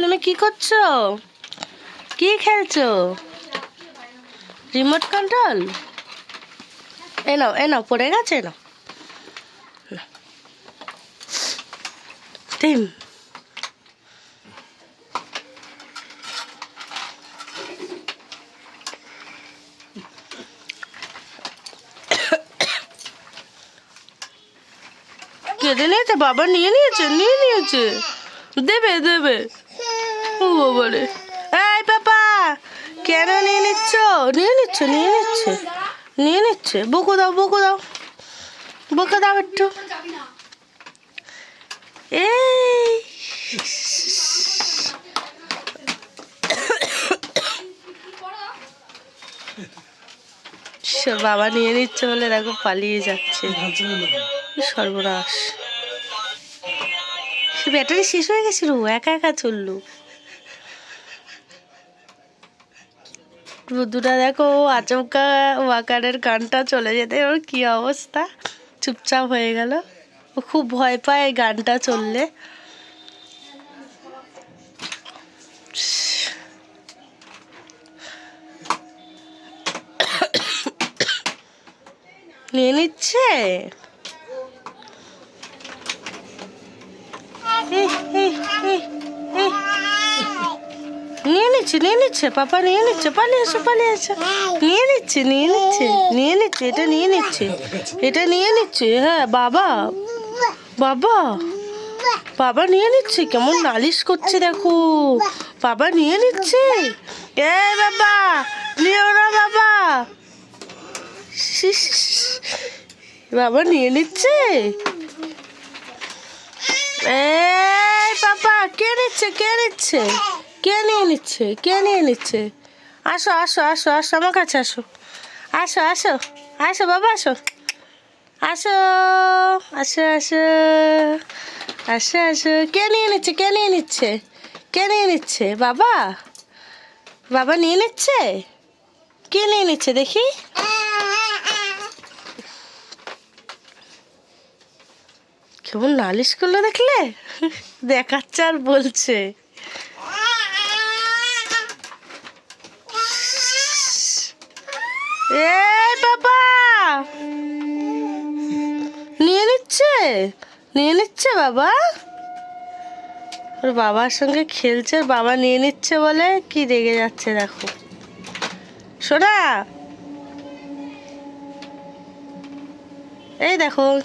তুমি কি করছ? কি খেলছো? রিমোট কন্ট্রোল এ নাও এ নাও, পড়ে গেছে নাও। টিম। কেটে নিয়েছে, বাবা নিয়ে নিয়েছে নিয়ে নিয়েছে। দেবে দেবে। ও বাবারে এই পাপা, কেন নিয়ে নিচ্ছ? নিয়ে নিচ্ছ, নিয়ে নিচ্ছে। নিয়ে নিচ্ছে। বকু দাও বকু দাও। বকে দাও একটু। এই। বাবা নিয়ে নিচ্ছে বলে দেখো পালিয়ে যাচ্ছে। সর্বনাশ। ব্যাটারি শেষ হয়ে গেছিল একা একা চলল। বুদ্ধুটা দেখো ও আচমকা ওয়াকারের গানটা চলে যেতে ওর কি অবস্থা? চুপচাপ হয়ে গেল। ও খুব ভয় পায় গানটা চললে। নিয়ে নিচ্ছে? এই, এই, এই, এই। নিয়ে নিচ্ছে নিয়ে নিচ্ছে, পাপা নিয়ে নিচ্ছে পালিয়ে এসো পালিয়ে এসো নিয়ে নিচ্ছে নিয়ে নিচ্ছে নিয়ে নিচ্ছে, এটা নিয়ে নিচ্ছে, এটা নিয়ে নিচ্ছে হ্যাঁ বাবা বাবা বাবা নিয়ে নিচ্ছে, কেমন নালিশ করছে দেখো, বাবা নিয়ে নিচ্ছে এ বাবা, নিও না বাবা বাবা নিয়ে নিচ্ছে, এই পাপা কে নিচ্ছে কে নিচ্ছে? কে নিয়ে নিচ্ছে? কে নিয়ে নিচ্ছে? আসো আসো আসো আসো, আমার কাছে আসো। আসো আসো আসো বাবা, আসো। আসো আসো আসো আসো আসো। কে নিয়ে নিচ্ছে? কে নিয়ে নিচ্ছে? কে নিয়ে নিচ্ছে? বাবা? বাবা নিয়ে নিচ্ছে? কে নিয়ে নিচ্ছে দেখি? কেমন নালিশ করল দেখলে? দেখাচ্ছে আর বলছে। এই বাবা! নিয়ে নিচ্ছে? নিয়ে নিচ্ছে বাবা? ওর বাবার সঙ্গে খেলছে বাবা নিয়ে নিচ্ছে বলে কি রেগে যাচ্ছে দেখো। সোনা! এই দেখো।